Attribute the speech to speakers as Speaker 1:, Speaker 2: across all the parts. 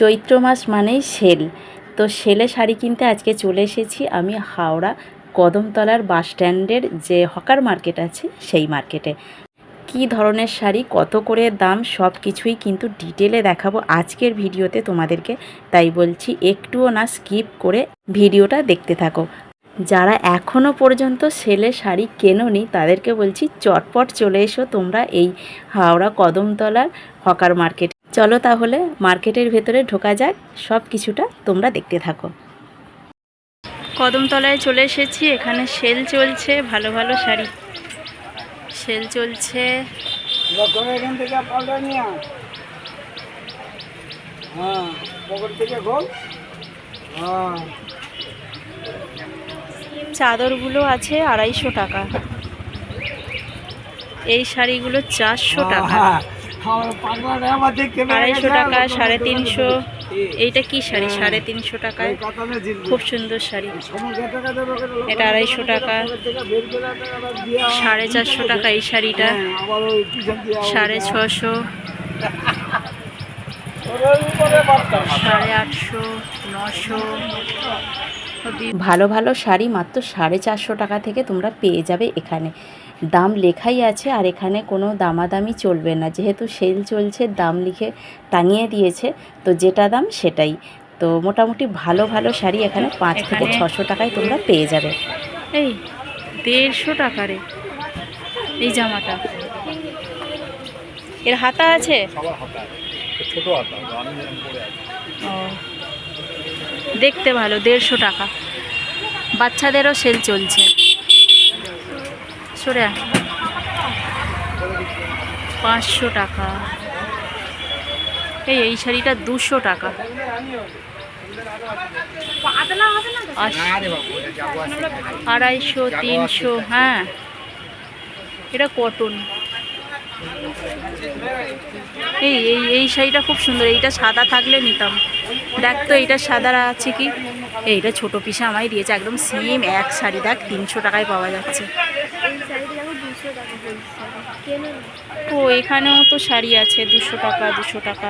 Speaker 1: চৈত্র মাস মানেই সেল। তো সেলে শাড়ি কিনতে আজকে চলে এসেছি আমি হাওড়া কদমতলার বাস স্ট্যান্ডের যে হকার মার্কেট আছে সেই মার্কেটে। কী ধরনের শাড়ি, কত করে দাম, সব কিছুই কিন্তু ডিটেলে দেখাবো আজকের ভিডিওতে তোমাদেরকে। তাই বলছি একটুও না স্কিপ করে ভিডিওটা দেখতে থাকো। যারা এখনও পর্যন্ত সেলে শাড়ি কেনোনি, তাদেরকে বলছি চটপট চলে এসো তোমরা এই হাওড়া কদমতলার হকার মার্কেট। চলো তাহলে মার্কেটের ভেতরে ঢোকা যাক সব কিছুটা তোমরা দেখতে থাকো। কদমতলায় চলে এসেছি এখানে সেল চলছে ভালো ভালো শাড়ি। সেল চলছে।
Speaker 2: হ্যাঁ হ্যাঁ।
Speaker 1: চাদরগুলো আছে আড়াইশো টাকা। এই শাড়িগুলো চারশো টাকা।
Speaker 2: হ্যাঁ,
Speaker 1: আড়াইশো টাকা সাড়ে তিনশো। এইটা কি শাড়ি? সাড়ে তিনশো টাকায়। খুব সুন্দর শাড়ি। এটা আড়াইশো টাকা। সাড়ে চারশো টাকা এই শাড়িটা।
Speaker 2: হ্যাঁ,
Speaker 1: সাড়ে ছশো। সাড়ে আটশো নশো। ভালো ভালো শাড়ি মাত্র সাড়ে চারশো টাকা থেকে তোমরা পেয়ে যাবে এখানে। দাম লেখাই আছে আর এখানে কোনো দামাদামি চলবে না। যেহেতু সেল চলছে দাম লিখে টাঙিয়ে দিয়েছে তো যেটা দাম সেটাই। তো মোটামুটি ভালো ভালো শাড়ি এখানে পাঁচ থেকে ছশো টাকায় তোমরা পেয়ে যাবে।
Speaker 3: এই দেড়শো টাকা রে এই জামাটা। এর হাতা আছে। ও দেখতে ভালো দেড়শো টাকা। বাচ্চাদেরও সেল চলছে। আয়। পাঁচশো টাকা। এই এই শাড়িটা দুশো টাকা। আড়াইশো তিনশো হ্যাঁ। এটা কটন এই এই এই শাড়িটা খুব সুন্দর, এইটা সাদা থাকলে নিতাম। দেখ তো, এইটা সাদা আছে কি? এইটা ছোট পিসে আমায় দিয়েছে, একদম সেম এক শাড়ি। দেখ, তিনশো টাকায় পাওয়া যাচ্ছে। ও, এখানেও তো শাড়ি আছে, দুশো টাকা দুশো টাকা।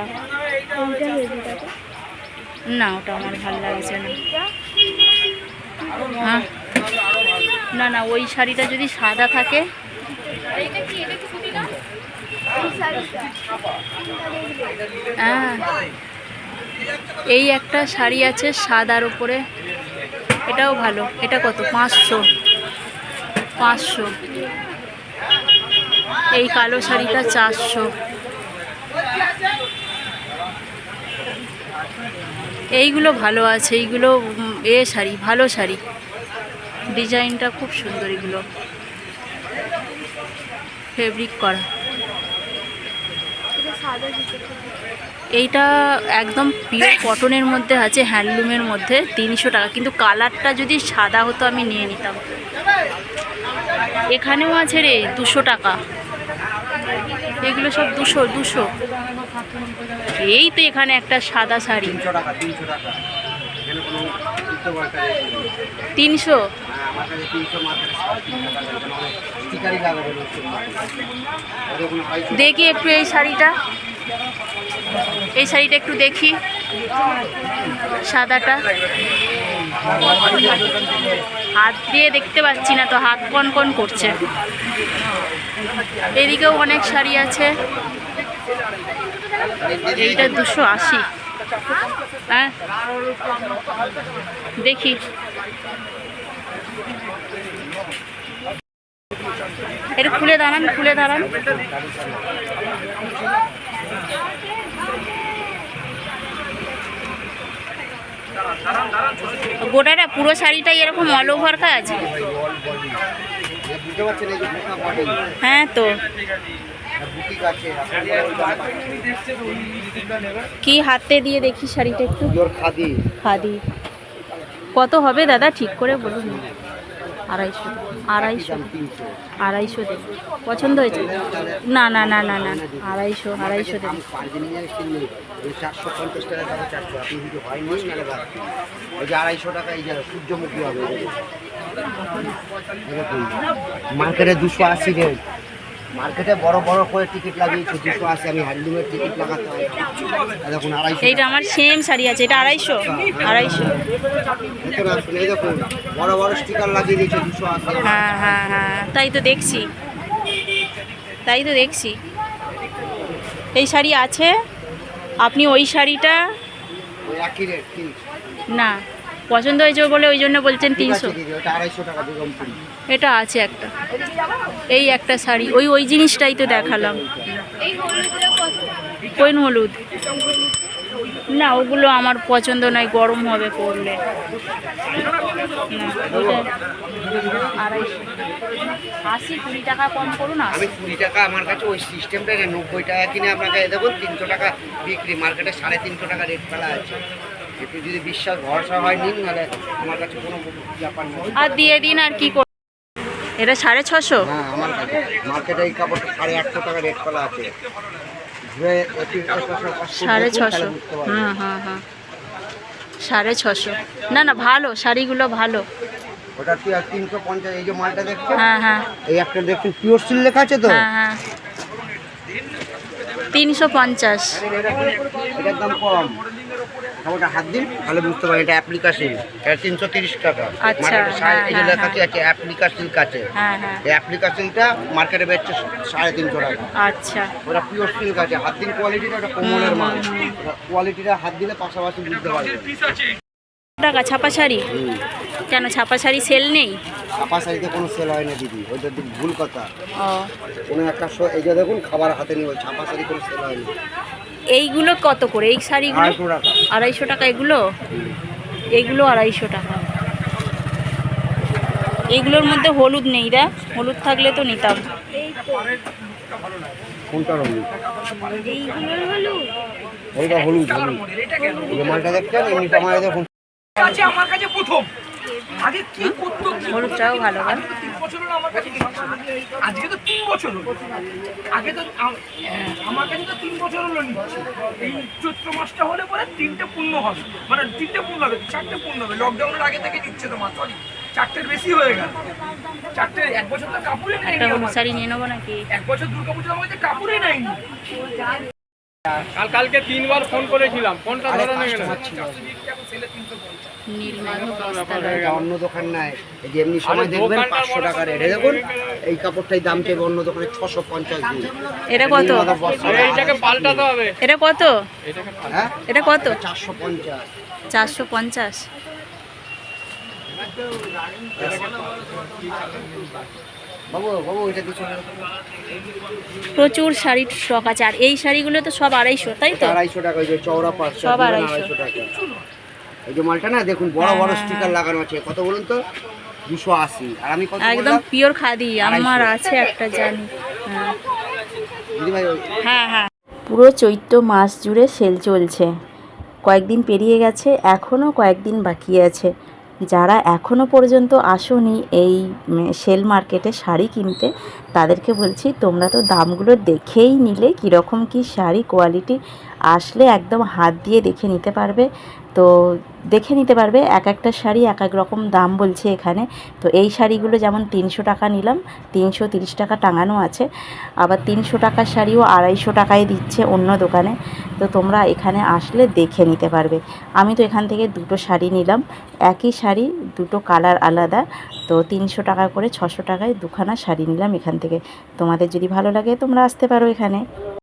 Speaker 3: না, ওটা আমার ভালো লাগছে না। হ্যাঁ? না না, ওই শাড়িটা যদি সাদা থাকে হ্যাঁ। এই একটা শাড়ি আছে সাদার উপরে। এটাও ভালো। এটা কত? পাঁচশো। পাঁচশো। এই কালো শাড়িটা চারশো। এইগুলো ভালো আছে। এইগুলো এ শাড়ি, ভালো শাড়ি। ডিজাইনটা খুব সুন্দর এগুলো। ফেব্রিক করা। এইটা একদম পিওর কটনের মধ্যে আছে হ্যান্ডলুমের মধ্যে তিনশো টাকা। কিন্তু কালারটা যদি সাদা হতো আমি নিয়ে নিতাম। এখানেও আছে রে দুশো টাকা। এগুলো সব দুশো দুশো। এই তো এখানে একটা সাদা শাড়ি।
Speaker 2: তিনশো
Speaker 1: দেখি একটু এই শাড়িটা। এই শাড়িটা একটু দেখি। সাদাটা। হাত দিয়ে দেখতে পাচ্ছি না তো, হাত কন কন করছে। এদিকেও অনেক শাড়ি আছে। এইটা দুশো আশি। হ্যাঁ। দেখি। এটা খুলে দাঁড়ান খুলে দাঁড়ান। গোটাটা পুরো শাড়িটাই এরকম অল ওভার কাজ হ্যাঁ তো। কি হাতে দিয়ে দেখি শাড়িটা একটু?
Speaker 2: খাদি।
Speaker 1: খাদি। কত হবে দাদা? ঠিক করে বলুন। আড়াইশো। আড়াইশো। আড়াইশো দেব। পছন্দ হয়েছে? না না না না না আড়াইশো আড়াইশো দেব।
Speaker 2: মার্কেটে দুশো আশি রেট। মার্কেটে বড় বড় করে টিকিট লাগিয়েছে আশি আমি হ্যান্ডলুমের টিকিট লাগাতে হয় দেখুন আড়াইশো।
Speaker 3: এইটা আমার সেম শাড়ি আছে এটা আড়াইশো আড়াইশো।
Speaker 2: এই দেখুন বড় বড় স্টিকার লাগিয়ে দিয়েছে দুশো
Speaker 3: হ্যাঁ হ্যাঁ হ্যাঁ তাই তো দেখছি। তাই তো দেখছি। এই শাড়ি আছে আপনি ওই শাড়িটা না পছন্দ হয়েছে বলে ওই জন্য বলছেন তিনশো। এটা আছে একটা। এই একটা শাড়ি ওই ওই জিনিসটাই তো দেখালাম। কোন হলুদ? না ওগুলো আমার পছন্দ নয় গরম হবে আড়াইশো। আশি কুড়ি টাকা কম করুন
Speaker 2: আমি কুড়ি টাকা আমার কাছে ওই সিস্টেমটা নব্বই টাকা কিনে আপনাকে দেখুন তিনশো টাকা বিক্রি মার্কেটে সাড়ে তিনশো টাকা রেট ফেলা আছে। একটু যদি বিশ্বাস ভরসা হয় নিন নাহলে আমার কাছে কোনো ব্যাপার নেই।
Speaker 3: আর দিয়ে দিন আর কি কর এটা সাড়ে ছশো?
Speaker 2: হ্যাঁ আমার কাছে। মার্কেটে এই কাপড়টা সাড়ে আটশো টাকা রেট ফেলা আছে।
Speaker 3: সাড়ে ছশো। হুম হুম হুম সাড়ে ছশো। না না ভালো শাড়িগুলো ভালো।
Speaker 2: ওটা কি আর তিনশো পঞ্চাশ? এই যে মালটা দেখছেন?
Speaker 3: হ্যাঁ হ্যাঁ।
Speaker 2: এই একটা দেখছেন পিওর সিল লেখা আছে তো?
Speaker 3: হ্যাঁ হ্যাঁ। তিনশো পঞ্চাশ।
Speaker 2: এটার দাম কম। ওটা হাত দিন তাহলে বুঝতে পারেন এটা অ্যাপ্লিকাশন এটা তিনশো তিরিশ টাকা।
Speaker 3: আচ্ছা,
Speaker 2: মার্কেটে সাড়ে- এই যে
Speaker 3: হ্যাঁ,
Speaker 2: লেখা
Speaker 3: হ্যাঁ।
Speaker 2: আছে অ্যাপ্লিকাশন কাছে
Speaker 3: হ্যাঁ হ্যাঁ।
Speaker 2: এই অ্যাপ্লিকাশনটা মার্কেটে বেচছে সাড়ে তিনশো টাকা।
Speaker 3: আচ্ছা।
Speaker 2: ওটা পিওর সিল্ক আছে। হাত দিন কোয়ালিটিটা ওটা কোমলের মাল। কোয়ালিটিটা হাত দিলে পাশাপাশি বুঝতে পারবে।
Speaker 3: টাকা ছাপা শাড়ি? কেন ছাপা শাড়ি সেল নেই?
Speaker 2: ছাপা শাড়িতে কোনো সেল হয় না দিদি। ওইটা দিদি ভুল কথা।
Speaker 3: ও।
Speaker 2: কোনো একটা শো- এই যে দেখুন খাবার হাতে নিয়ে ছাপা শাড়ি কোনো সেল হয় না
Speaker 3: এইগুলো কত করে? এই শাড়িগুলো?
Speaker 2: আড়াইশো টাকা।
Speaker 3: এগুলো? এগুলো আড়াইশো টাকা। এইগুলোর মধ্যে হলুদ নেই রা। হলুদ থাকলে তো নিতাম। হলুদ।
Speaker 2: হলুদ? আমার
Speaker 4: কাছে প্রথম।
Speaker 3: হলুদটাও ভালো না
Speaker 4: আজকে তো তিন বছর হলো আমার কাছে আজকে তো তিন বছর হলো। আগে তো হ্যাঁ, আমার কাছে তো তিন বছর হলো নিচ্ছে। এই চৈত্র মাসটা হলে পরে তিনটে পূর্ণ হবে। মানে তিনটে পূর্ণ হবে চারটে পূর্ণ হবে। লকডাউনের আগে থেকে নিচ্ছে তো মা সরি চারটের বেশি হয়ে গেল। চারটে এক বছর তো কাপড়ই
Speaker 3: একটা
Speaker 4: নেয়নি
Speaker 3: শাড়ি নিয়ে নেব নাকি?
Speaker 4: এক বছর দুর্গা পুজো আমার কাছে কাপড়ই নেয়নি।
Speaker 5: কাল কালকে তিনবার ফোন করেছিলাম। ফোনটা ধরে নেই কেন?
Speaker 3: নীলমাধব বস্তা
Speaker 2: এটা অন্য দোকান নাই। এই যে এমনি সময় দেখবেন পাঁচশো টাকা রেট দেখুন এই কাপড়টাই দাম চাইবে অন্য দোকানে ছশো পঞ্চাশ
Speaker 3: এটা কত?
Speaker 5: আরে এইটাকে পাল্টাতে হবে।
Speaker 3: এটা কত?
Speaker 2: হ্যাঁ?
Speaker 3: এটা কত?
Speaker 2: চারশো পঞ্চাশ।
Speaker 3: চারশো প্রচুর শাড়ির শখ আছে। আর এই শাড়িগুলো তো সব আড়াইশো তাই তো?
Speaker 2: আড়াইশো টাকা
Speaker 3: সব আড়াইশো।
Speaker 2: আড়াইশো টাকা। এই যে মালটা না দেখুন বড় বড়
Speaker 3: হ্যাঁ।
Speaker 2: স্টিকার লাগানো আছে। কত বলুন তো? দুশো আশি। আর আমি কত
Speaker 3: একদম পিওর খাদি আমার আছে একটা জানি। হ্যাঁ। হ্যাঁ হ্যাঁ।
Speaker 1: পুরো চৈত্র মাস জুড়ে সেল চলছে। কয়েকদিন পেরিয়ে গেছে এখনও কয়েকদিন বাকি আছে। যারা এখনও পর্যন্ত আসোনি এই সেল মার্কেটে শাড়ি কিনতে, তাদেরকে বলছি, তোমরা তো দামগুলো দেখেই নিলে, কীরকম কী শাড়ি কোয়ালিটি আসলে একদম হাত দিয়ে দেখে নিতে পারবে। তো দেখে নিতে পারবে, এক একটা শাড়ি এক এক রকম দাম বলছে এখানে। তো এই শাড়িগুলো যেমন তিনশো টাকা নিলাম, তিনশো তিরিশ টাকা টাঙানো আছে। আবার তিনশো টাকার শাড়িও আড়াইশো টাকায় দিচ্ছে অন্য দোকানে। তো তোমরা এখানে আসলে দেখে নিতে পারবে। আমি তো এখান থেকে দুটো শাড়ি নিলাম। একই শাড়ি, দুটো কালার আলাদা। তো তিনশো টাকা করে, ছশো টাকায় দুখানা শাড়ি নিলাম এখান থেকে। তোমাদের যদি ভালো লাগে তোমরা আসতে পারো এখানে।